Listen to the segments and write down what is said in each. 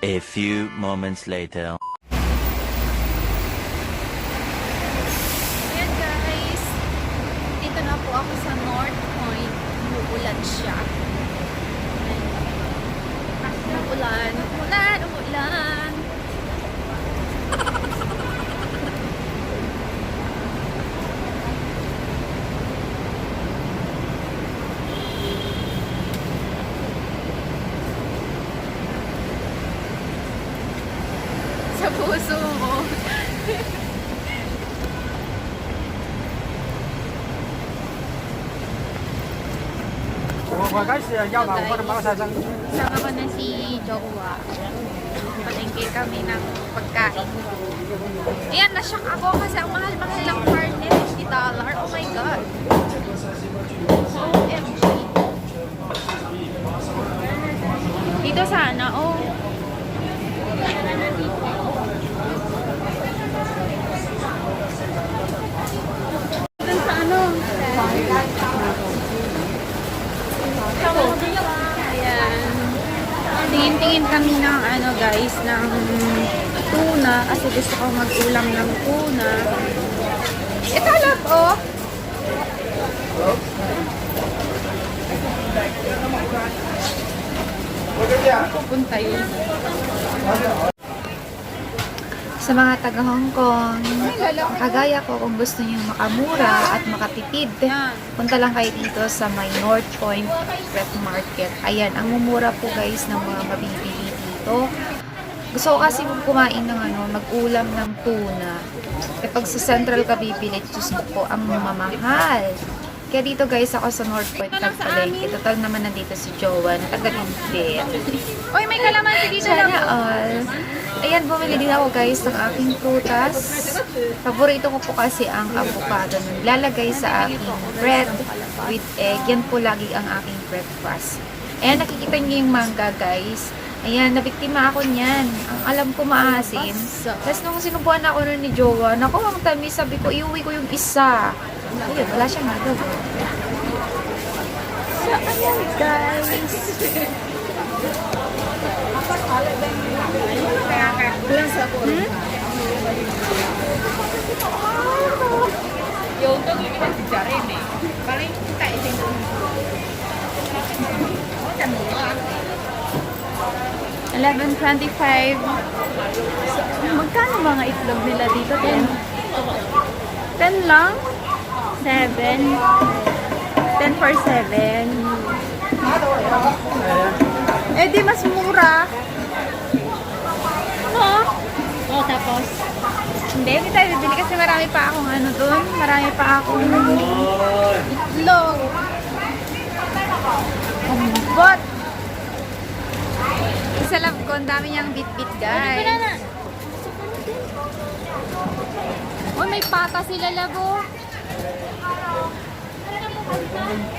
A few moments later. Ayan guys, dito na po ako sa North Point. Umuulan siya. Umuulan, Sama ko na si Jowa. Palengke kami ng pagkain. Ayan, nashock ako kasi ang mahal-mahal ng karne. $50 dollar. Oh my God. OMG. Dito sana, oh. Dun sa ano? Ayan. Tingin-tingin kami ng ano guys, ng tuna kasi gusto ko mag-ulam ng tuna. Ito lang oh. Pupunta yun. Sa mga taga Hong Kong, kagaya ko kung gusto niyo makamura at makatipid, punta lang kayo dito sa may North Point Wet Market. Ayan, ang mumura po guys ng mga mabibili dito. Gusto ko kasi kumain ng ano, mag-ulam ng tuna. E pag sa Central ka bibili, Diyos ko ang mamahal. Kaya dito guys, ako sa North Point nagpalengke. Total naman nandito si Jowa na taga Limpit. Uy, may kalamansi dito Sana lang. all. Ayan, bumili din ako guys ng aking prutas. Paborito ko po kasi ang avocado na nilalagay sa aking bread with egg. Yan po lagi ang aking breakfast. Ayan, nakikita niyo yung mangga guys. Ayan, nabiktima ako niyan. Ang alam ko maasim. Tapos nung sinubuan ako nun ni Jowa, naku, ang tamis. Sabi ko, iuwi ko yung isa. Ayun, wala siyang magawa. So, ayan guys. Yung tong yung ilan si Jaren eh. Kita isin doon. Oh, dami ah. 11.25. So, magkano mga itlog nila dito? 10? 10 lang? 7? 10 for 7. Eh di mas mura. No? Oh, tapos? Hindi, hindi tayo bibili kasi marami pa akong ano dun. Marami pa akong itlog. Ang bot! Isa love ko, ang dami niyang bit-bit guys. Uy, may pata sila labo.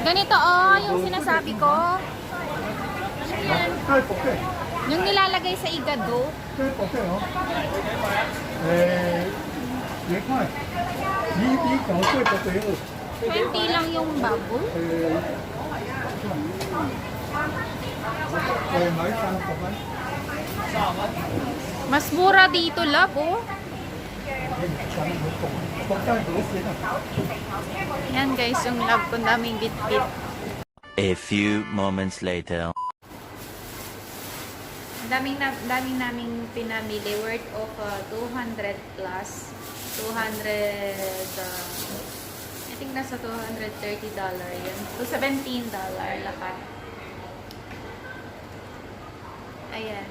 Ganito oh, yung sinasabi ko. Yung nilalagay sa igado. Okay, okay, oh. Eh, yek mo. Di, di, kao, kwe, papayo. 20 lang yung bubble? Eh. Mas mura dito, love, oh. Yan guys, yung love ko daming bit-bit. A few moments later. Daming, na, daming naming pinamili, worth of uh, 200 plus. 200, uh, I think nasa 230 dollar yun. To 17 dollar lahat. Ayan.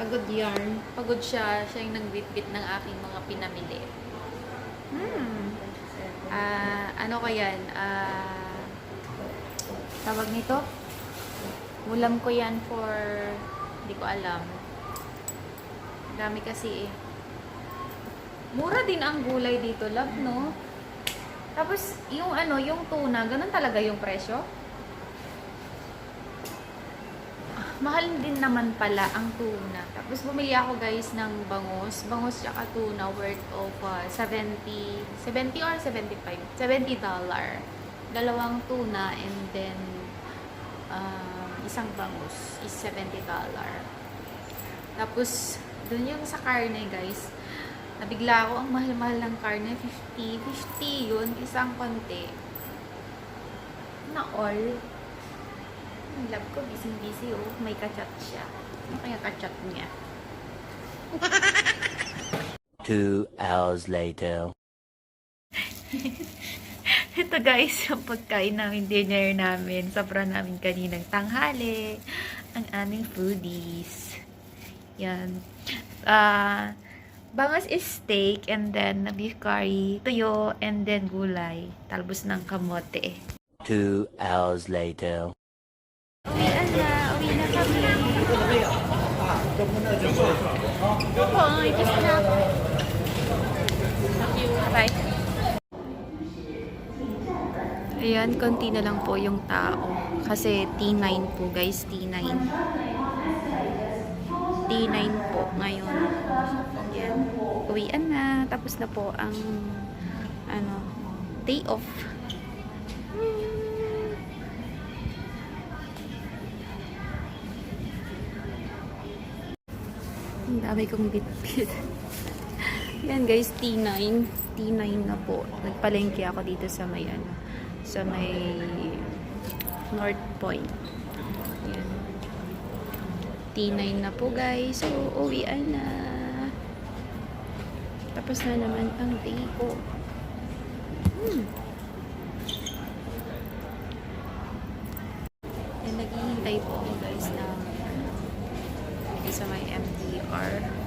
Pagod yarn. Pagod siya. Siya yung nagbitbit ng aking mga pinamili. Hmm. Ah, ano ko yan? Ah, tawag nito? Ulam ko yan for, hindi ko alam. Dami kasi eh. Mura din ang gulay dito, love, no? Tapos, yung ano, yung tuna, ganun talaga yung presyo? Ah, Mahal din naman pala ang tuna. Tapos bumili ako guys ng bangus. Bangus tsaka tuna worth of uh, 70, 70 or 75? 70 dollar. Dalawang tuna and then um, isang bangus is 70 dollar. Tapos, dun yung sa karne, guys. Nabigla ako, ang mahal-mahal ng karne. 50. 50 yun. Isang konti. Na all. Ang love ko, busy-busy, oh. May kachat siya. Ano kaya kachat niya? Two hours later. Ito guys, yung pagkain namin, dinner namin. Sobra namin kaninang tanghali. Ang aming foodies. Yan. Ah, bangas is steak and then beef curry, tuyo, and then gulay. Talbos ng kamote. Two hours later. Uwi na, uwi na kami. Opo, ipis na ako. Bye. Ayan, konti na lang po yung tao. Kasi T9 po guys, T9. T9 po ngayon. Ayan. Uwian na. Tapos na po ang ano, day off. Ang dami kong bitbit. Yan guys, T9. T9 na po. Nagpalengke ako dito sa may ano, sa may North Point. Yan. T9 na po guys. So, uwian na. Tapos na naman ang day ko. Hmm. Yan, naghihintay po guys na sa may MTR.